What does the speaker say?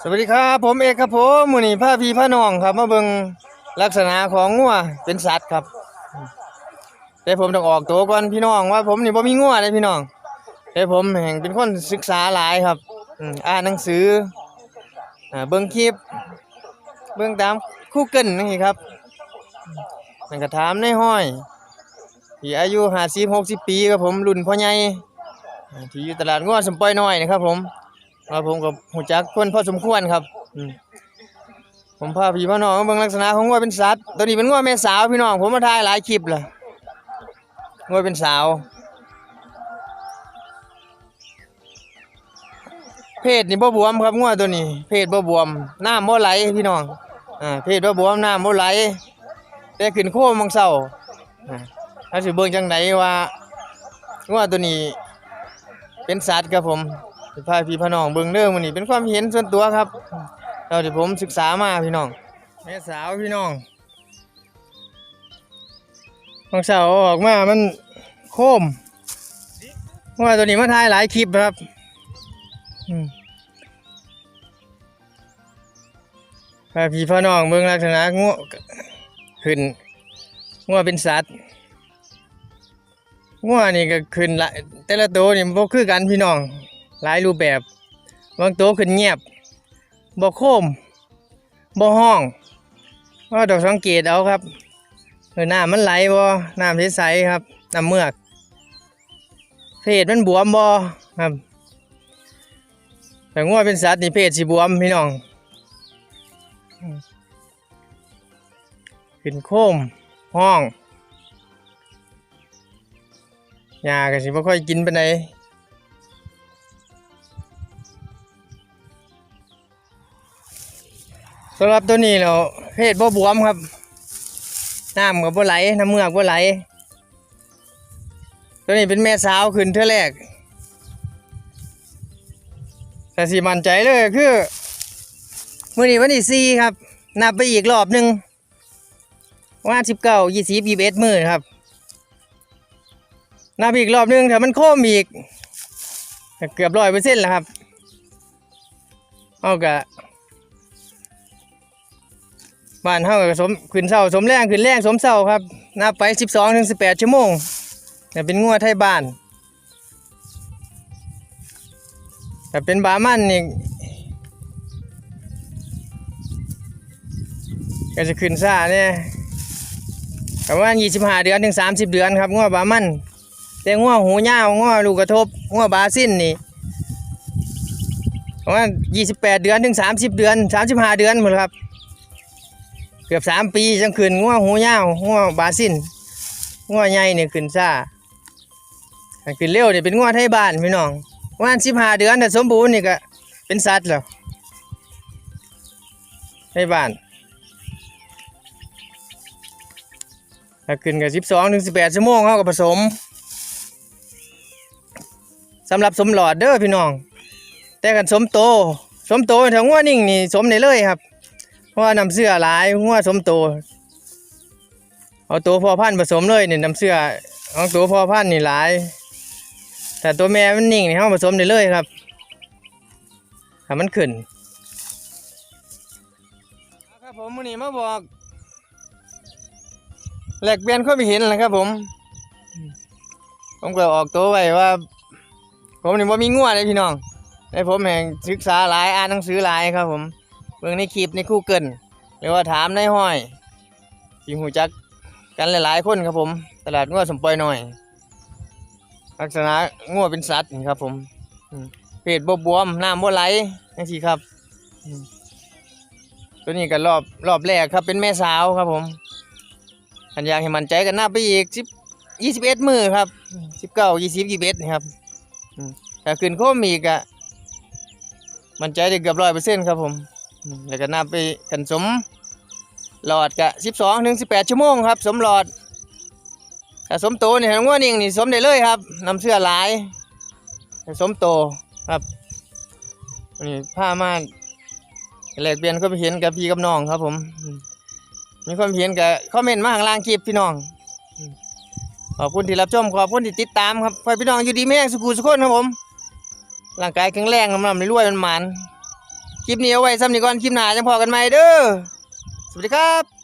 สวัสดีครับผมเอกครับผมมือนี้พาพี่พาน้องครับมาเบิงลักษณะของงัวเป็นสัตว์ครับแต่ผมต้องออกตัวก่อนพี่น้องว่า ผมนี่บ่มีงัวเลยพี่น้องแต่ผมแห่งเป็นคนศึกษาหลายครับอ่านหนังสืออ่าเบิ่งคลิป เบิ่งตามคู่เกินนี่ครับนั่นก็ถามในห้อยที่อายุ50 60ปีครับผมรุ่นพ่อใหญ่ที่อยู่ตลาดงัวสมปอยน้อยนะครับผม ครับผมกับหูจักคนพอสมควรครับผมพาพี่พ่อน้องมาเบิ่งลักษณะของงัวเป็นสัตว์ตัวนี้เป็นงัวแม่สาวพี่น้องผมมาถ่ายหลายคลิปละงัวเป็นสาว เพศนี่บ่บวมครับงัวตัวนี้ เพศบ่บวมน้ำบ่ไหลพี่น้องอ่าเพศบ่บวมน้ำบ่ไหลแต่ขึ้นโค้งมังเศร้าอ่าถ้าสิเบิ่งจังไดว่างัวตัวนี้ เป็นสัตว์ครับผม สิพาพี่พี่น้องเบิ่งเด้อมื้อนี้เป็นความเห็นส่วนตัวครับเท่าที่ผมศึกษามาพี่น้องแม่สาวพี่น้องบางเสาร์ออกมามันโคมว่าตัวนี้มาถ่ายหลายคลิปครับอืมพาพี่พี่น้องเบิ่งลักษณะงัวขึ้นงัวเป็นสัตว์งัวนี่ก็ขึ้นหลายแต่ละตัวนี่บ่คือกันพี่น้อง หลายรูปแบบบางตัวขึ้นเงียบบ่โคมบ่ห้องว่าดอกสังเกตเอาครับเออน้ำมันไหลบ่น้ำใสๆครับน้ำเมือกเพศมันบวมบ่ครับแต่งัวเป็นสัตว์นี่เพศสิบวมพี่น้องขึ้นโคมห้องยาก็สิบ่ค่อยกินไปานำหรับตัวนี้แล้วเพศบ่บวมครับน้ำก็บ่ไหลน้ำเมือกบ่ไหล ตัวนี้เป็นแม่สาวขึ้นเทื่อแรกแต่สิมั่นใจเลยคือมื้อนี้วันที่สี่ครับนับไปอีกรอบหนึ่งว่าสิบเก้ายี่สิบยี่สิบเอ็ดมื้อครับนับอีกรอบหนึ่งถ้ามันโค้มอีกเกือบร้อยเปอร์เซ็นต์แล้วครับเอากะ บ้านเฮาก็สมขึ้นเช้าสมแรงขึ้นแรงสมเช้าครับนับไปสิบสองถึงสิบแปดชั่วโมงแต่เป็นงัวไทยบ้านแต่เป็นบามันนี่ก็จะขึ้นซ่าเนี่ยประมาณยี่สิบห้าเดือนถึงสามสิบเดือนครับงัวบามันแต่ง้อหูยาวง้อลูกกระทบง้อบาซินนี่ประมาณยี่สิบแปดเดือนถึงสามสิบเดือนสามสิบห้าเดือนหมดครับ กือบสามปีจังขึ้นง้อหูยาวง้อบาซินง้อใหญ่เนี่ยขึ้นซ่าอันขึ้นเร็วเนี่ยเป็นง้อไทยบ้านพี่น้องประมาณสิบห้าเดือนแต่สมบูรณ์นี่ก็เป็นสัตว์แล้วไทยบ้านถ้าขึ้นกับสิบสองถึงสิบแปดชั่วโมงเขาก็ผสมสำหรับสมหลอดเด้อพี่น้อง แต่กันสมโต สมโตถ้างัวนิ่งนี่สมได้เลยครับ ว่าน้ำเสื้อหลายงัวสมโตเอาตัวพอพันธุ์ผสมเลยเนี่ยน้ำเสื้อเอาตัวพอพันธุ์นี่หลาย แต่ตัวแม่มันนิ่งนี่เฮาผสมได้เลยครับถ้ามันขึ้นครับผมมื้อนี้มาบอกแลกเปลี่ยนความเห็นนะครับผม ผมก็ออกตัวไว้ว่า ผมนี่บ่ามีงัวเลยพี่น้องแต่ผมแห่งศึกษาหลายอ่านหนังสือหลายครับผม เบิ่งในคลิปในคู่เกิลหรือว่าถามในห้อยที่หูจักกันหลายๆคนครับผม ตลาดงัวสมปอยหน่อย ลักษณะงัวเป็นสัตว์ครับผมเพศบ่บวมน้ำบ่ไหลจังซี่ครับ ตัวนี้ก็รอบรอบแรกครับเป็นแม่สาวครับผมอันอยากให้มันใจกันหน้าไปอีกสิบยี่สิบเอ็ดมือครับสิบเก้ายี่สิบยี่สิบเอ็ดครับถ้าขึ้นโคมอีกอะมันใจได้เกือบร้อยเปอร์เซ็นต์ครับผม แล้วก็นับไปกันสมหลอดกะสิบสองถึงสิบแปดชั่วโมงครับ สมหลอดถ้าสมโตเนี่ยงวนิ่งนี่สมได้เลยครับนำเสื้อหลายสมโตครับนี่ผ้าม่านแลกเปลี่ยนความเห็นกับพี่กับน้องครับ ผม มีความเห็นกับคอมเมนต์มาข้างล่างคลิปพี่น้องขอบคุณที่รับชมขอบคุณที่ติดตามครับพ่อพี่น้องอยู่ดีแม่งสุขุสุขคนครับผมร่างกายแข็งแรงกำลังรวยมันมัน คลิปนี้เอาไว้ซ้ำนี้ก่อน คลิปหน้าจังพอกันใหม่เด้อ สวัสดีครับ